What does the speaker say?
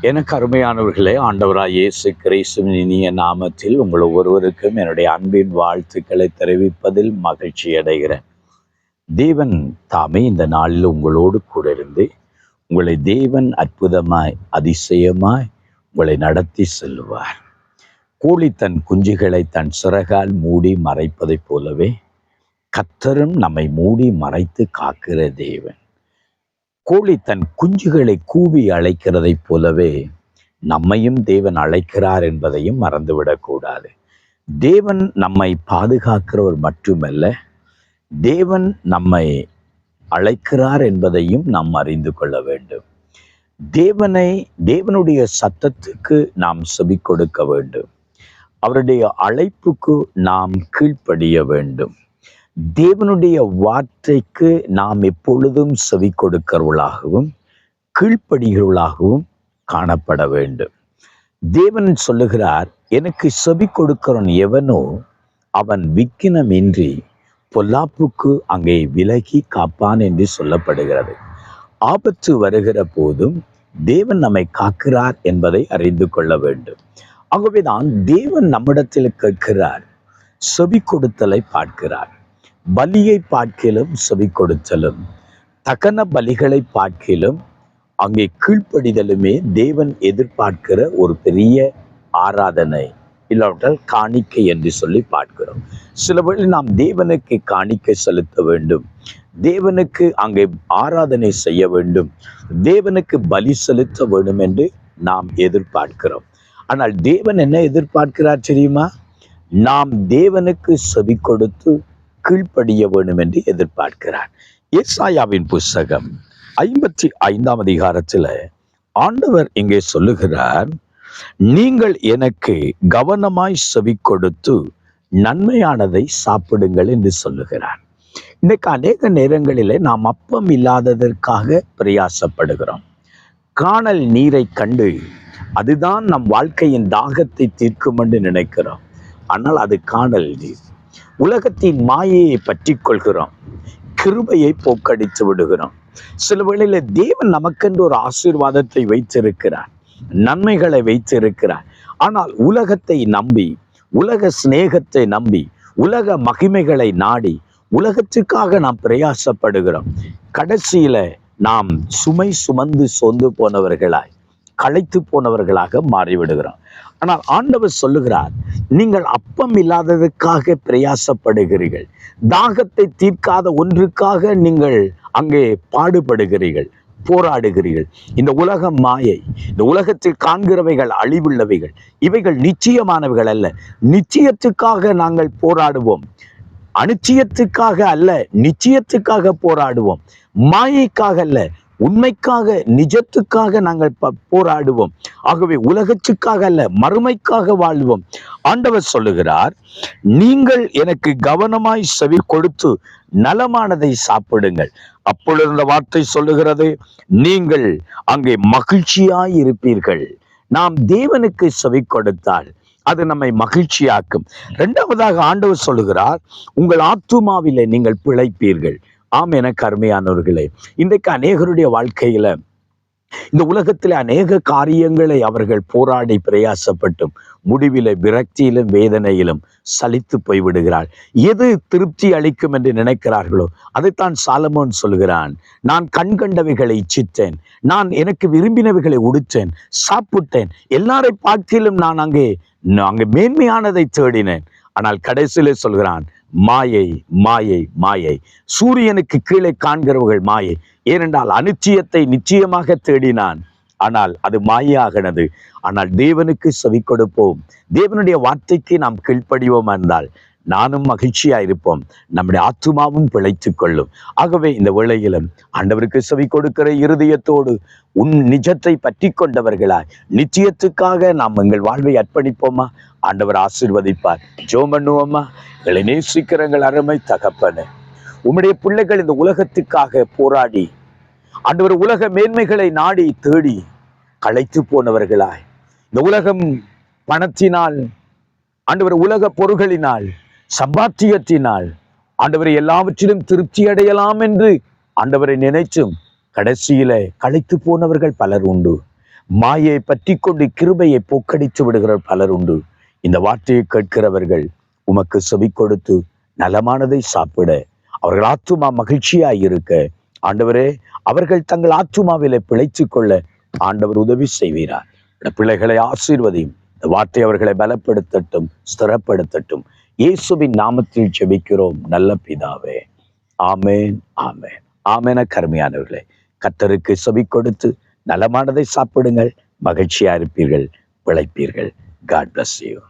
எனக்கு அருமையானவர்களே ஆண்டவராய் இயேசு கிறிஸ்துவின் இனிய நாமத்தில் உங்கள் ஒவ்வொருவருக்கும் என்னுடைய அன்பின் வாழ்த்துக்களை தெரிவிப்பதில் மகிழ்ச்சி அடைகிறேன். தேவன் தாமே இந்த நாளில் உங்களோடு கூட இருந்து உங்களை தேவன் அற்புதமாய் அதிசயமாய் உங்களை நடத்தி செல்லுவார். கூலி தன் குஞ்சுகளை தன் சிறகால் மூடி மறைப்பதைப் போலவே கத்தரும் நம்மை மூடி மறைத்து காக்கிற தேவன். கோழி தன் குஞ்சுகளை கூவி அழைக்கிறதைப் போலவே நம்மையும் தேவன் அழைக்கிறார் என்பதையும் மறந்துவிடக்கூடாது தேவன் நம்மை பாதுகாக்கிறவர் மட்டுமல்ல தேவன் நம்மை அழைக்கிறார் என்பதையும் நாம் அறிந்து கொள்ள வேண்டும். தேவனை தேவனுடைய சத்தத்துக்கு நாம் செவி கொடுக்க வேண்டும். அவருடைய அழைப்புக்கு நாம் கீழ்ப்படிய வேண்டும். தேவனுடைய வார்த்தைக்கு நாம் எப்பொழுதும் செவி கொடுக்கிறவர்களாகவும் கீழ்ப்படுகிறவர்களாகவும் காணப்பட வேண்டும். தேவன் சொல்லுகிறார் எனக்கு செவி கொடுக்கிறவன் எவனோ அவன் விக்கினமின்றி பொல்லாப்புக்கு அங்கே விலகி காப்பான் என்று சொல்லப்படுகிறது. ஆபத்து வருகிற போதும் தேவன் நம்மை காக்கிறார் என்பதை அறிந்து கொள்ள வேண்டும். ஆகவேதான் தேவன் நம்மிடத்தில் கேட்கிறார் செவி கொடுத்தலை பார்க்கிறார். பலியை பார்க்கிலும் செவி கொடுத்தலும் தகன பலிகளை பார்க்கிலும் அங்கே கீழ்ப்படிதலுமே தேவன் எதிர்பார்க்கிற ஒரு பெரிய ஆராதனை. இல்லாவிட்டால் காணிக்கை என்று சொல்லி பார்க்கிறோம். சில வழி நாம் தேவனுக்கு காணிக்கை செலுத்த வேண்டும். தேவனுக்கு அங்கே ஆராதனை செய்ய வேண்டும். தேவனுக்கு பலி செலுத்த வேண்டும் என்று நாம் எதிர்பார்க்கிறோம். ஆனால் தேவன் என்ன எதிர்பார்க்கிறார் தெரியுமா? நாம் தேவனுக்கு செவி கொடுத்து கீழ்ப்படிய வேண்டும் என்று எதிர்பார்க்கிறார். ஏசாயாவின் புஸ்தகம் ஐம்பத்தி ஐந்தாம் அதிகாரத்தில் ஆண்டவர் இங்கே சொல்லுகிறார் நீங்கள் எனக்கு கவனமாய் செவி கொடுத்து நன்மையானதை சாப்பிடுங்கள் என்று சொல்லுகிறார். இன்னைக்கு அநேக நேரங்களிலே நாம் அப்பம் இல்லாததற்காக பிரயாசப்படுகிறோம். காணல் நீரை கண்டு அதுதான் நம் வாழ்க்கையின் தாகத்தை தீர்க்கும் என்று நினைக்கிறோம். ஆனால் அது காணல் நீர். உலகத்தின் மாயையை பற்றி கொள்கிறோம். கிருபையை போக்கடித்து விடுகிறோம். சில வேளையில தேவன் நமக்கென்று ஒரு ஆசீர்வாதத்தை வைத்திருக்கிறார். நன்மைகளை வைத்திருக்கிறார். ஆனால் உலகத்தை நம்பி உலக சிநேகத்தை நம்பி உலக மகிமைகளை நாடி உலகத்துக்காக நாம் பிரயாசப்படுகிறோம். கடைசியில நாம் சுமை சுமந்து சொந்து போனவர்களாய். களைத்து போனவர்களாக மாறிவிடுகிறோம். ஆனால் ஆண்டவர் சொல்லுகிறார் நீங்கள் அப்பம் இல்லாததுக்காக பிரயாசப்படுகிறீர்கள். தாகத்தை தீர்க்காத ஒன்றுக்காக நீங்கள் அங்கே பாடுபடுகிறீர்கள் போராடுகிறீர்கள். இந்த உலகம் மாயை இந்த உலகத்தில் காண்கிறவைகள் அழிவுள்ளவைகள் இவைகள் நிச்சயமானவைகள் அல்ல. நிச்சயத்துக்காக நாங்கள் போராடுவோம். அனிச்சயத்துக்காக அல்ல நிச்சயத்துக்காக போராடுவோம். மாயைக்காக அல்ல உண்மைக்காக நிஜத்துக்காக நாங்கள் ப- போராடுவோம். ஆகவே உலகத்துக்காக அல்ல மறுமைக்காக வாழ்வோம். ஆண்டவர் சொல்லுகிறார் நீங்கள் எனக்கு கவனமாய் செவி கொடுத்து நலமானதை சாப்பிடுங்கள். அப்பொழுது இந்த வார்த்தை சொல்லுகிறது நீங்கள் அங்கே மகிழ்ச்சியாய் இருப்பீர்கள். நாம் தேவனுக்கு செவி கொடுத்தால் அது நம்மை மகிழ்ச்சியாக்கும். இரண்டாவதாக ஆண்டவர் சொல்லுகிறார் உங்கள் ஆத்துமாவிலே நீங்கள் பிழைப்பீர்கள். ஆம் எனக்கு அருமையானவர்களே இன்றைக்கு அநேகருடைய வாழ்க்கையில இந்த உலகத்தில் அநேக காரியங்களை அவர்கள் போராடி பிரயாசப்பட்டும் முடிவில விரக்தியிலும் வேதனையிலும் சலித்து போய்விடுகிறாள் எது திருப்தி அளிக்கும் என்று நினைக்கிறார்களோ அதைத்தான் சாலமோன் சொல்கிறான் நான் கண் கண்டவைகளை இச்சித்தேன் நான் எனக்கு விரும்பினவைகளை உடுத்தேன் சாப்பிட்டேன் எல்லாரை பார்க்கிலும் நான் அங்கே அங்கே மேன்மையானதை தேடினேன். ஆனால் கடைசியிலே சொல்கிறான் மாயை மாயை மாயை. சூரியனுக்கு கீழே காண்கிறவர்கள் மாயை. ஏனென்றால் அனிச்சயத்தை நிச்சயமாக தேடினான். ஆனால் அது மாயாகினது ஆனால் தேவனுக்கு செவி கொடுப்போம். தேவனுடைய வார்த்தைக்கு நாம் கீழ்ப்படிவோம் என்றால் நானும் மகிழ்ச்சியா இருப்போம் நம்முடைய ஆத்துமாவும் பிழைத்து கொள்ளும். ஆகவே இந்த வேளையிலும் ஆண்டவருக்கு செவி கொடுக்கிற இருதயத்தோடு உன் நிஜத்தை பற்றி கொண்டவர்களாய் நிச்சயத்துக்காக நாம் எங்கள் வாழ்வை அர்ப்பணிப்போமா? ஆண்டவர் ஆசீர்வதிப்பார். ஜோம் பண்ணுவோம்மா எங்களை நேசிக்கிறங்கள் அருமை தகப்பன. உம்முடைய பிள்ளைகள் இந்த உலகத்துக்காக போராடி ஆண்டவர் உலக மேன்மைகளை நாடி தேடி களைத்து போனவர்களாய். இந்த உலகம் பணத்தினால் ஆண்டவர் உலக பொருள்களினால் சம்பாத்தியத்தினால் ஆண்டவரை எல்லாவற்றிலும் திருப்தி அடையலாம் என்று ஆண்டவரை நினைச்சும் கடைசியில களைத்து போனவர்கள் பலர் உண்டு. மாயை பற்றி கொண்டு கிருபையை போக்கடித்து விடுகிறார் பலர் உண்டு. இந்த வார்த்தையை கேட்கிறவர்கள் உமக்கு செவி கொடுத்து நலமானதை சாப்பிட அவர்கள் ஆத்துமா மகிழ்ச்சியாய் இருக்க. ஆண்டவரே அவர்கள் தங்கள் ஆத்துமாவிலே பிழைத்துக் கொள்ள ஆண்டவர் உதவி செய்வீரார். இந்த பிள்ளைகளை ஆசீர்வதியும். இந்த வார்த்தை அவர்களை பலப்படுத்தட்டும் ஸ்திரப்படுத்தட்டும். இயேசுவின் நாமத்தில் செபிக்கிறோம் நல்ல பிதாவே. ஆமேன் ஆமேன். ஆமேன கருமையானவர்களே. கத்தருக்கு செவி கொடுத்து நலமானதை சாப்பிடுங்கள் மகிழ்ச்சியா இருப்பீர்கள் பிழைப்பீர்கள். God bless you